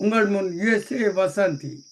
Ungar de mon U.S.A. Vasanti.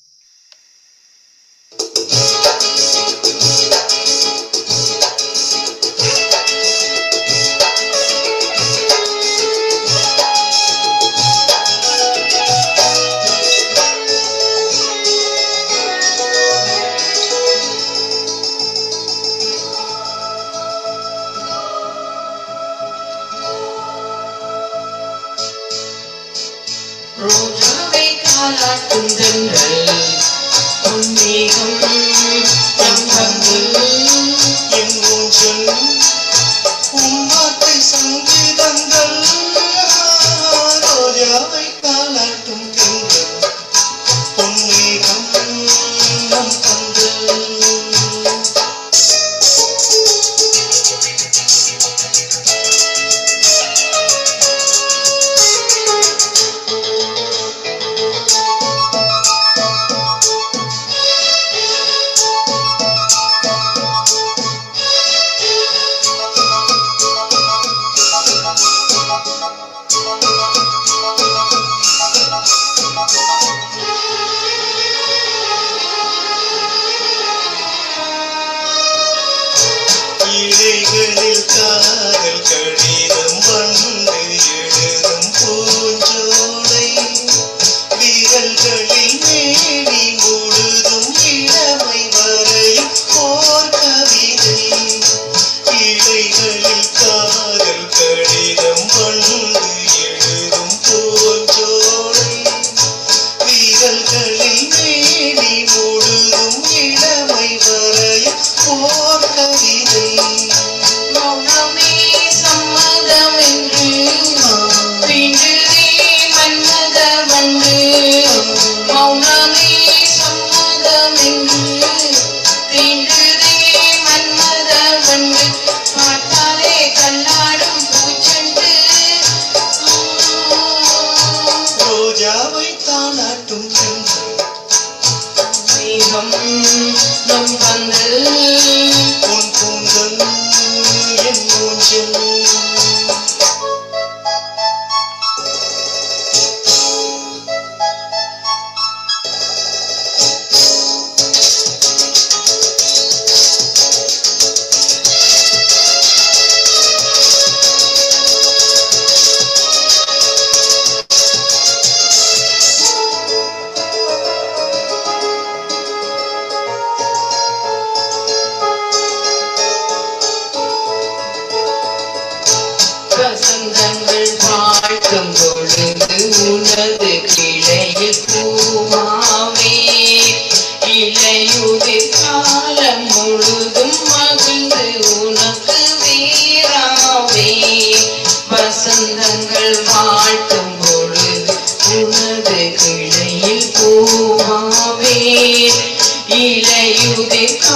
pulou.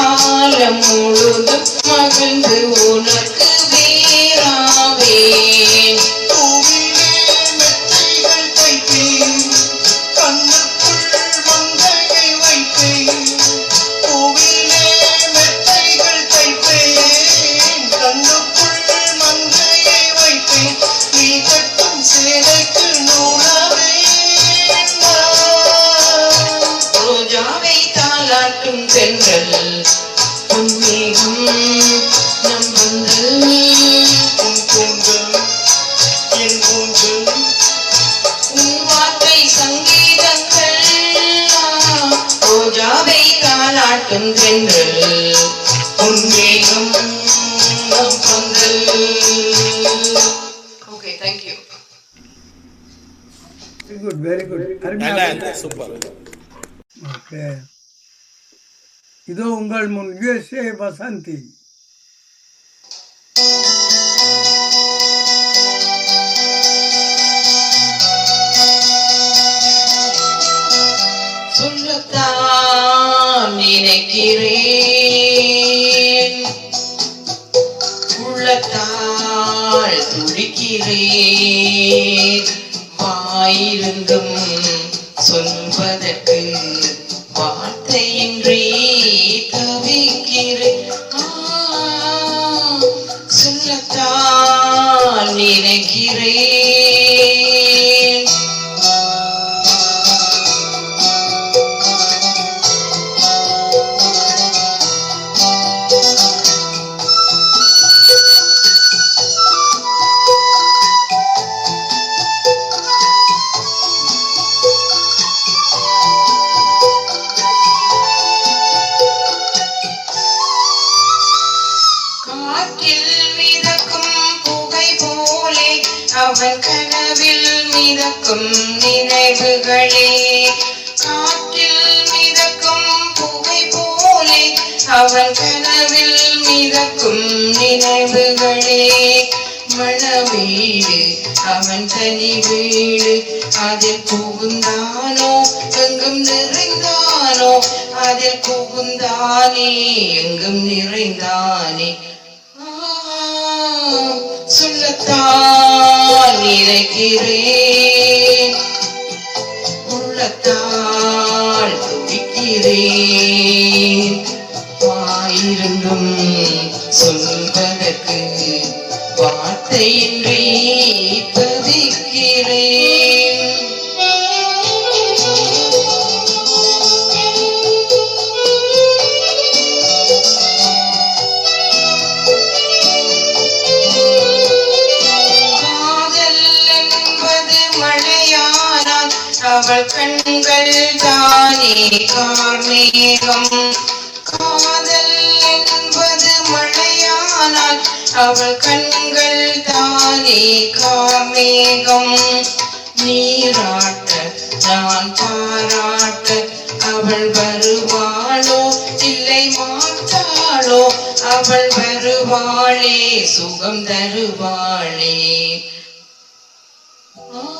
காலம் முழுதும் மகிழ்ந்து உனக்கு வீராவேன். என்றெங்கள் உன்மேகம் ஓகே தேங்க் யூ உங்கள் முன் யுஎஸ்ஏ வசந்தி. சொல்லத்தான் நான் நினைக்கிறேன். உள்ளத்தால் துடிக்கிறேன். வாயிருந்தும் சொல்வதற்கு வார்த்தையின்றி தவிக்கிறேன். சொல்லத்தான் நினைக்கிறேன். மிதக்கும் நினைவுகளே. காற்றில் மிதக்கும் புகை போலே அவன் கனவில் மிதக்கும் நினைவுகளே. மணவீடு அவன் தனி வீடு அதில் புகுந்தானோ எங்கும் நிறைந்தானோ அதில் புகுந்தானே எங்கும் நிறைந்தானே. ஆ, சொல்லத்தான் நினைக்கிறேன் உள்ளத்தால் துடிக்கிறேன். வாயிருந்தும் சொல்வதற்கு வார்த்தையின்றி தவிக்கிறேன் அவள் கண்கள் தானே கார்மேகம். காதல் என்பது மழையானால் அவள் கண்கள் தானே கார்மேகம். நீராட்ட நான் பாராட்ட அவள் வருவாளோ இல்லை மாட்டாளோ அவள் வருவாளே சுகம் தருவாளே. Oh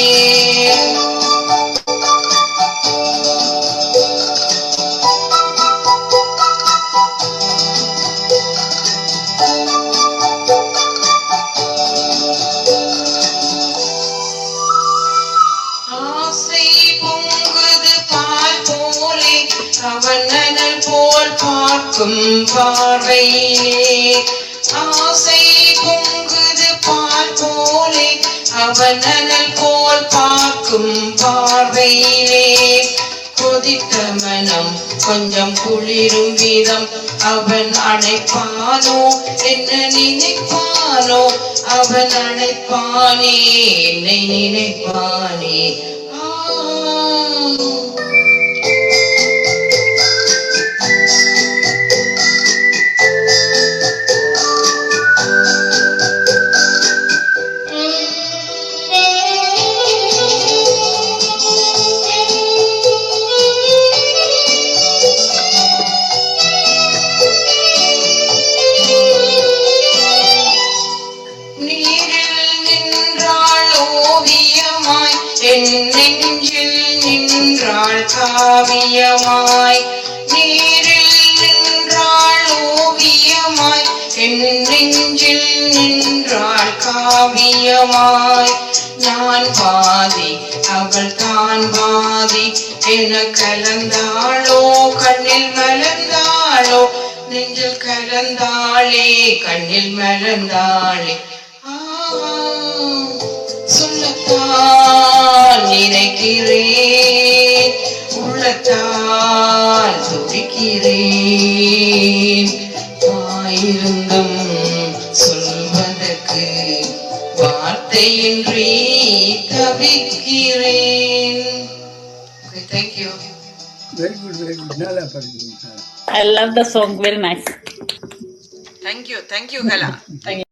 போலே போல் பார்க்கும் பார்வையிலே ஆசை பொங்குது பால் போலே அவனல் போல் பார்க்கும் பார்வையிலே கொதித்த மனம் கொஞ்சம் குளிரும் விதம் அவன் அணைப்பானோ என்ன நினைப்பானோ அவன் அணைப்பானே என்னை நினைப்பானே. ஆ. காவியமாய் நீரில் நின்றாள் ஓவியமாய் என் நெஞ்சில் நின்றாள் காவியமாய். நான் பாதி அவள் தான் பாதி. என கலந்தாளோ கண்ணில் மலர்ந்தாளோ நெஞ்சில் கலந்தாளே கண்ணில் மலர்ந்தாளே. ஆ, சொல்லத்தான் நினைக்கிறேன். துடிக்கிறேன் ஆயிருந்தும் சொல்வதற்கு வார்த்தையின்றி தவிக்கிறேன் Okay, thank you. Very good very good நல்லா படிக்கிறீங்க I love the song. Very nice. Thank you. Thank you, Kala. Thank you.